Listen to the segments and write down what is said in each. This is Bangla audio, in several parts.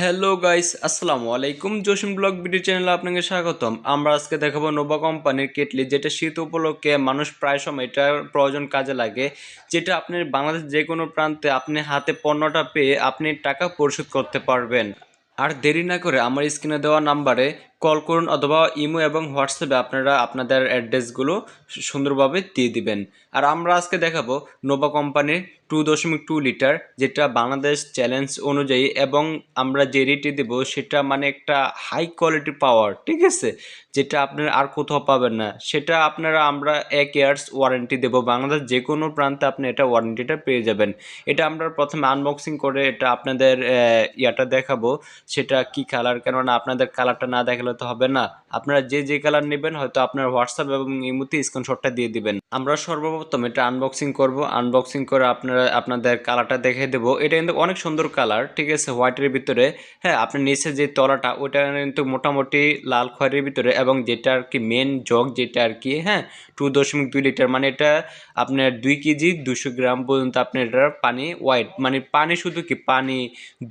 হ্যালো গাইস আসসালামু আলাইকুম জসিম ব্লগ ভিডিও চ্যানেলে আপনাকে স্বাগতম। আমরা আজকে দেখাবো নোভা কোম্পানির কেটলি, যেটা শীত উপলক্ষে মানুষ প্রায় সময় এটার প্রয়োজন কাজে লাগে, যেটা আপনি বাংলাদেশ যে কোনো প্রান্তে আপনি হাতে পণ্যটা পেয়ে আপনি টাকা পরিশোধ করতে পারবেন। আর দেরি না করে আমার স্ক্রিনে দেওয়া নাম্বারে কল করুন অথবা ইমো এবং হোয়াটসঅ্যাপে আপনারা আপনাদের অ্যাড্রেসগুলো সুন্দরভাবে দিয়ে দিবেন। আর আমরা আজকে দেখাবো নোভা কোম্পানির টু দশমিক টু লিটার, যেটা বাংলাদেশ চ্যালেঞ্জ অনুযায়ী এবং আমরা যে রেটে দেবো সেটা মানে একটা হাই কোয়ালিটি পাওয়ার ঠিক আছে? যেটা আপনারা আর কোথাও পাবেন না। সেটা আপনারা আমরা এক ইয়ার্স ওয়ারেন্টি দেবো। বাংলাদেশ যে কোনো প্রান্তে আপনি এটা ওয়ারেন্টিটা পেয়ে যাবেন। এটা আমরা প্রথমে আনবক্সিং করে এটা আপনাদের ইয়াটা দেখাবো। সেটা কি কালার কেননা আপনাদের কালারটা না দেখালে তো হবে না। আপনারা যে যে কালার নেবেন, হয়তো আপনার হোয়াটসঅ্যাপ এবং ইমুতে স্ক্রিনশটটা দিয়ে দিবেন। আমরা সর্বপ্রথম এটা আনবক্সিং করব। আনবক্সিং করে আপনারা, আপনাদের কালারটা দেখে দেবো। এটা কিন্তু অনেক সুন্দর কালার ঠিক আছে? হোয়াইটের ভিতরে। হ্যাঁ আপনি নিচে যে তলাটা, ওটা কিন্তু মোটামুটি লাল খয়েরির ভিতরে এবং যেটা আর কি মেন জগ যেটা আর কি হ্যাঁ টু দশমিক দুই লিটার মানে এটা আপনার দুই কেজি দুশো গ্রাম পর্যন্ত আপনার এটার পানি হোয়াইট মানে পানি শুধু কি? পানি,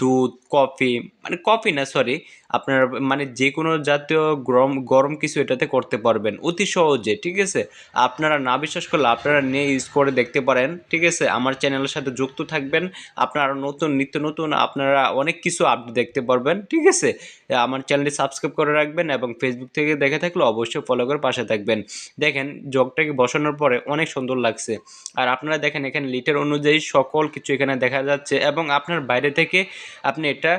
দুধ কফি মানে কফি না সরি আপনার মানে যে কোনো জাতীয় গরম গরম কিছু এটাতে করতে পারবেন। অতি সহজে, ঠিক আছে? আপনারা না বিশ্বাস করলে আপনারা নিয়ে ইউজ করে দেখতে পারেন, ঠিক আছে? আমার চ্যানেলের সাথে যুক্ত থাকবেন, আপনারা নতুন, নিত্য নতুন, আপনারা অনেক কিছু আপডেট দেখতে পারবেন, ঠিক আছে? আমার চ্যানেলটি সাবস্ক্রাইব করে রাখবেন এবং ফেসবুক থেকে দেখে থাকলে অবশ্যই ফলো করে পাশে থাকবেন। দেখেন, জগটাকে বসানোর পরে অনেক সুন্দর লাগছে। আর আপনারা দেখেন, এখানে লিটার অনুযায়ী সকল কিছু এখানে দেখা যাচ্ছে এবং আপনার বাইরে থেকে আপনি এটা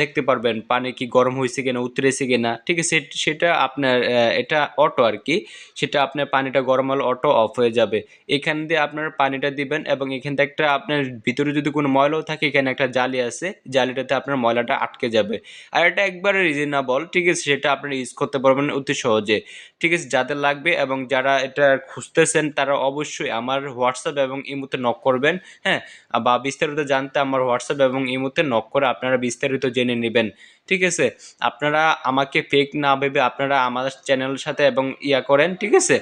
দেখতে পারবেন, পানি কি গরম হয়েছে কিনা, উতরেছে কিনা। ঠিক আছে সেটা আপনার এটা অটো আর কি। সেটা আপনার পানিটা গরম হলে অটো অফ হয়ে যাবে। এখান দিয়ে আপনার পানিটা দিবেন এবং এখান থেকে একটা আপনার ভিতরে যদি কোনো ময়লাও থাকে, এখানে একটা জালি আছে। জালিটাতে আপনার ময়লাটা আটকে যাবে। আর এটা একবারে রিজনেবল ঠিক আছে, সেটা আপনারা ইউজ করতে পারবেন অতি সহজে। ঠিক আছে, যাদের লাগবে এবং যারা এটা খুঁজতেছেন, তারা অবশ্যই আমার হোয়াটসঅ্যাপ এবং ইমোতে নক করবেন হ্যাঁ? বা বিস্তারিত জানতে আমার হোয়াটসঅ্যাপ এবং ইমোতে নক করে আপনারা বিস্তারিত জেনে নেবেন। ঠিক আছে? আপনারা আমাকে ফেক না ভেবে আপনারা আমার চ্যানেলের সাথে এবং ইয়া করেন, ঠিক আছে?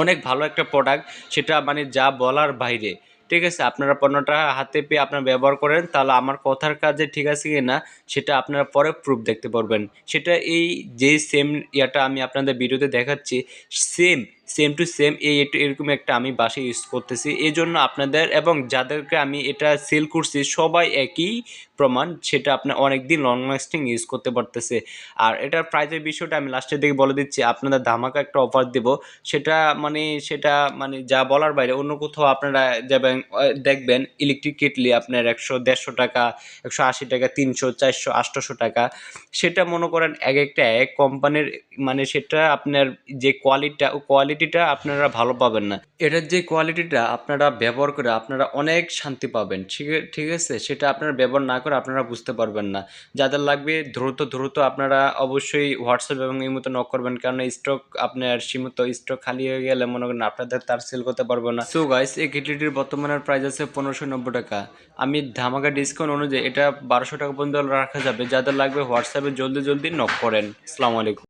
অনেক ভালো একটা প্রোডাক্ট সেটা মানে যা বলার বাইরে, ঠিক আছে? আপনারা পণ্যটা হাতে পেয়ে আপনারা ব্যবহার করেন, তাহলে আমার কথার কাজে ঠিক আছে কি না, সেটা আপনারা পরে প্রুফ দেখতে পারবেন। সেটা এই যে সেম ইয়াটা আমি আপনাদের ভিডিওতে দেখাচ্ছি সেম সেম টু সেম এই এরকম একটা আমি বাসে ইউজ করতেছি। এই জন্য আপনাদের এবং যাদেরকে আমি এটা সেল করছি, সবাই একই প্রমাণ, সেটা আপনার অনেক দিন লং লাস্টিং ইউজ করতে পারতেছে। আর এটার প্রাইজের বিষয়টা আমি লাস্টের দিকে বলে দিচ্ছি, আপনাদের ধামাকা একটা অফার দেব। সেটা মানে সেটা মানে যা বলার বাইরে, অন্য কোথাও আপনারা যাবেন দেখবেন ইলেকট্রিক কেটলি আপনার একশো, দেড়শো টাকা, একশো আশি টাকা, তিনশো, চারশো, আটশোশো টাকা। সেটা মনে করেন এক একটা এক কোম্পানির মানে সেটা আপনার যে কোয়ালিটিটা ও কোয়ালিটিটা আপনারা ভালো পাবেন না। এটার যে কোয়ালিটিটা আপনারা ব্যবহার করে আপনারা অনেক শান্তি পাবেন, ঠিক ঠিক আছে? সেটা আপনারা ব্যবহার না করে আপনারা বুঝতে পারবেন না। যাদের লাগবে দ্রুত দ্রুত আপনারা অবশ্যই হোয়াটসঅ্যাপ এবং এই মতো নক করবেন কারণ স্টক আপনার সীমিত স্টক খালি হয়ে গেলে মনে করেন আপনাদের তার সেল করতে পারব না। সো গাইস এই কেটলিটির বর্তমানের প্রাইস আছে পনেরোশো নব্বই টাকা। আমি ধামাকা ডিসকাউন্ট অনুযায়ী এটা বারোশো টাকা পর্যন্ত রাখা যাবে। যাদের লাগবে হোয়াটসঅ্যাপে জলদি জলদি নক করেন। আসসালামু আলাইকুম।